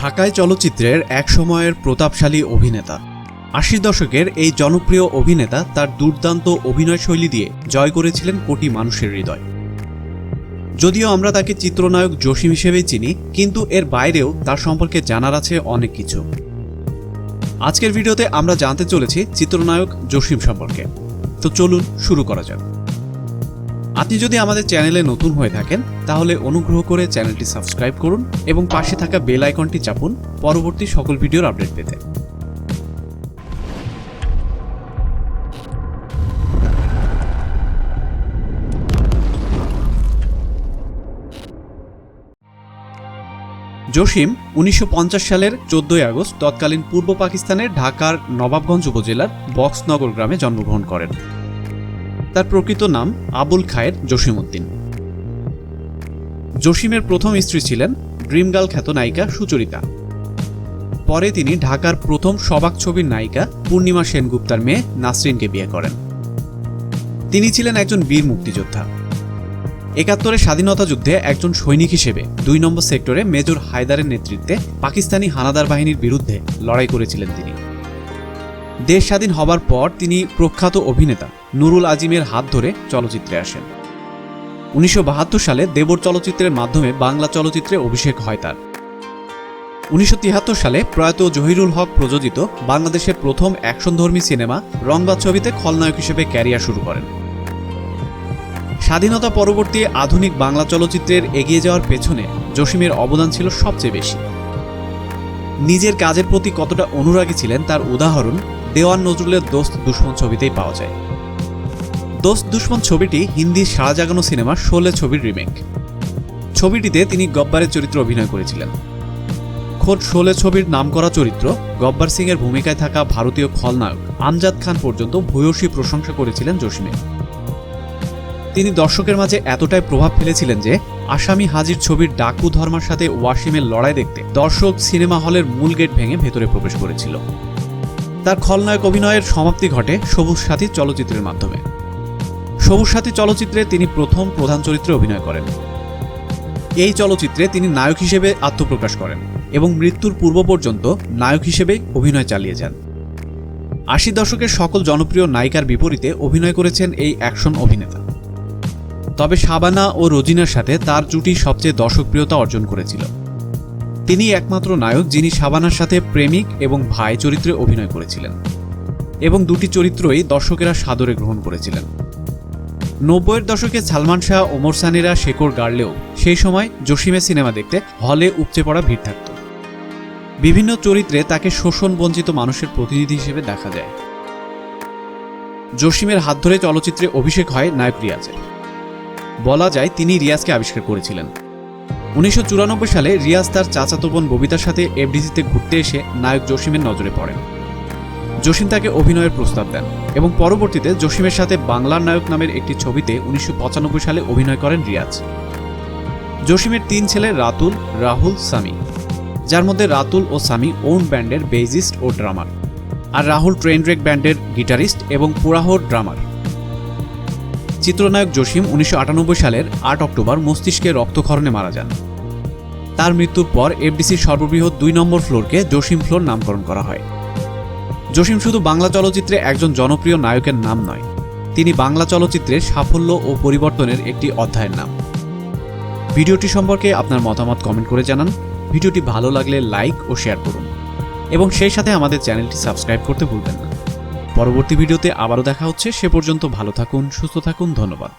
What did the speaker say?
ঢাকায় চলচ্চিত্রের এক সময়ের প্রতাপশালী অভিনেতা। আশির দশকের এই জনপ্রিয় অভিনেতা তার দুর্দান্ত অভিনয়শৈলী দিয়ে জয় করেছিলেন কোটি মানুষের হৃদয়। যদিও আমরা তাকে চিত্রনায়ক জসিম হিসেবেই চিনি, কিন্তু এর বাইরেও তার সম্পর্কে জানার আছে অনেক কিছু। আজকের ভিডিওতে আমরা জানতে চলেছি চিত্রনায়ক জসিম সম্পর্কে। তো চলুন শুরু করা যাক। আপনি যদি আমাদের চ্যানেলে নতুন হয়ে থাকেন, তাহলে অনুগ্রহ করে চ্যানেলটি সাবস্ক্রাইব করুন এবং পাশে থাকা বেল আইকনটি চাপুন পরবর্তী সকল ভিডিওর আপডেট পেতে। জসিম উনিশশো পঞ্চাশ সালের চোদ্দই আগস্ট তৎকালীন পূর্ব পাকিস্তানের ঢাকার নবাবগঞ্জ উপজেলার বক্সনগর গ্রামে জন্মগ্রহণ করেন। তার প্রকৃত নাম আবুল খায়ের জসিমউদ্দিন। জসিমের প্রথম স্ত্রী ছিলেন ড্রিমগার্ল খ্যাত নায়িকা সুচরিতা। পরে তিনি ঢাকার প্রথম সবাক ছবির নায়িকা পূর্ণিমা সেনগুপ্তার মেয়ে নাসরিনকে বিয়ে করেন। তিনি ছিলেন একজন বীর মুক্তিযোদ্ধা। একাত্তরের স্বাধীনতা যুদ্ধে একজন সৈনিক হিসেবে দুই নম্বর সেক্টরে মেজর হায়দারের নেতৃত্বে পাকিস্তানি হানাদার বাহিনীর বিরুদ্ধে লড়াই করেছিলেন তিনি। দেশ স্বাধীন হবার পর তিনি প্রখ্যাত অভিনেতা নুরুল আজিমের হাত ধরে চলচ্চিত্রে আসেন। উনিশশো বাহাত্তর সালে দেবর চলচ্চিত্রের মাধ্যমে বাংলা চলচ্চিত্রে অভিষেক হয় তার। উনিশশো তিয়াত্তর সালে প্রয়াত জহিরুল হক প্রযোজিত বাংলাদেশের প্রথম অ্যাকশনধর্মী সিনেমা রংবাদ ছবিতে খলনায়ক হিসেবে ক্যারিয়ার শুরু করেন। স্বাধীনতা পরবর্তী আধুনিক বাংলা চলচ্চিত্রের এগিয়ে যাওয়ার পেছনে জসিমের অবদান ছিল সবচেয়ে বেশি। নিজের কাজের প্রতি কতটা অনুরাগী ছিলেন তার উদাহরণ দেওয়ান নজরুলের দোস্ত দুশ্মন ছবিতেই পাওয়া যায়। দোস্ত দুশ্মন ছবিটি হিন্দি সারা জাগানো সিনেমা শোলে ছবির রিমেক। ছবিটিতে তিনি গব্বারের চরিত্র অভিনয় করেছিলেন। খোদ শোলে ছবির নামকরা চরিত্র গব্বার সিং এর ভূমিকায় থাকা ভারতীয় খলনায়ক আমজাদ খান পর্যন্ত ভূয়সী প্রশংসা করেছিলেন জসিমের। তিনি দর্শকের মাঝে এতটাই প্রভাব ফেলেছিলেন যে আসামি হাজির ছবির ডাকু ধর্মার সাথে ওয়াসিমের লড়াই দেখতে দর্শক সিনেমা হলের মূল গেট ভেঙে ভেতরে প্রবেশ করেছিল। তার খলনায়ক অভিনয়ের সমাপ্তি ঘটে সবুজ সাথী চলচ্চিত্রের মাধ্যমে। সবুজ সাথী চলচ্চিত্রে তিনি প্রথম প্রধান চরিত্রে অভিনয় করেন। এই চলচ্চিত্রে তিনি নায়ক হিসেবে আত্মপ্রকাশ করেন এবং মৃত্যুর পূর্ব পর্যন্ত নায়ক হিসেবে অভিনয় চালিয়ে যান। আশি দশকের সকল জনপ্রিয় নায়িকার বিপরীতে অভিনয় করেছেন এই অ্যাকশন অভিনেতা। তবে শাবানা ও রোজিনার সাথে তার জুটি সবচেয়ে দর্শকপ্রিয়তা অর্জন করেছিল। তিনি একমাত্র নায়ক যিনি শাবানার সাথে প্রেমিক এবং ভাই চরিত্রে অভিনয় করেছিলেন। এবং দুটি চরিত্রই দর্শকেরা সাদরে গ্রহণ করেছিলেন। নব্বইয়ের দশকে সালমান শাহ, ওমর সানিরা শেকড় গাড়লেও সেই সময় জসিমে সিনেমা দেখতে হলে উপচে পড়া ভিড় থাকত। বিভিন্ন চরিত্রে তাকে শোষণ বঞ্চিত মানুষের প্রতিনিধি হিসেবে দেখা যায়। জসিমের হাত ধরে চলচ্চিত্রে অভিষেক হয় নায়ক রিয়াজের। বলা যায়, তিনি রিয়াজকে আবিষ্কার করেছিলেন। উনিশশো চুরানব্বই সালে রিয়াজ তার চাচাতো বোন ববিতার সাথে এফডিসিতে ঘুরতে এসে নায়ক জসিমের নজরে পড়েন। জসিম তাকে অভিনয়ের প্রস্তাব দেন এবং পরবর্তীতে জসিমের সাথে বাংলার নায়ক নামের একটি ছবিতে উনিশশো পঁচানব্বই সালে অভিনয় করেন রিয়াজ। জসিমের তিন ছেলে রাতুল, রাহুল, সামি, যার মধ্যে রাতুল ও সামি ওন ব্যান্ডের বেজিস্ট ও ড্রামার আর রাহুল ট্রেনড্রেক ব্যান্ডের গিটারিস্ট এবং পুরাহোর ড্রামার চিত্রনায়ক জসিম উনিশশো আটানব্বই সালের আট অক্টোবর মস্তিষ্কে রক্তক্ষরণে মারা যান। তার মৃত্যুর পর এফডিসির সর্ববৃহৎ দুই নম্বর ফ্লোরকে জসিম ফ্লোর নামকরণ করা হয়। জসিম শুধু বাংলা চলচ্চিত্রে একজন জনপ্রিয় নায়কের নাম নয়, তিনি বাংলা চলচ্চিত্রের সাফল্য ও পরিবর্তনের একটি অধ্যায়ের নাম। ভিডিওটি সম্পর্কে আপনার মতামত কমেন্ট করে জানান। ভিডিওটি ভালো লাগলে লাইক ও শেয়ার করুন। এবং সেই সাথে আমাদের চ্যানেলটি সাবস্ক্রাইব করতে ভুলবেন না। পরবর্তী ভিডিওতে আবারও দেখা হচ্ছে। সে পর্যন্ত ভালো থাকুন সুস্থ থাকুন ধন্যবাদ।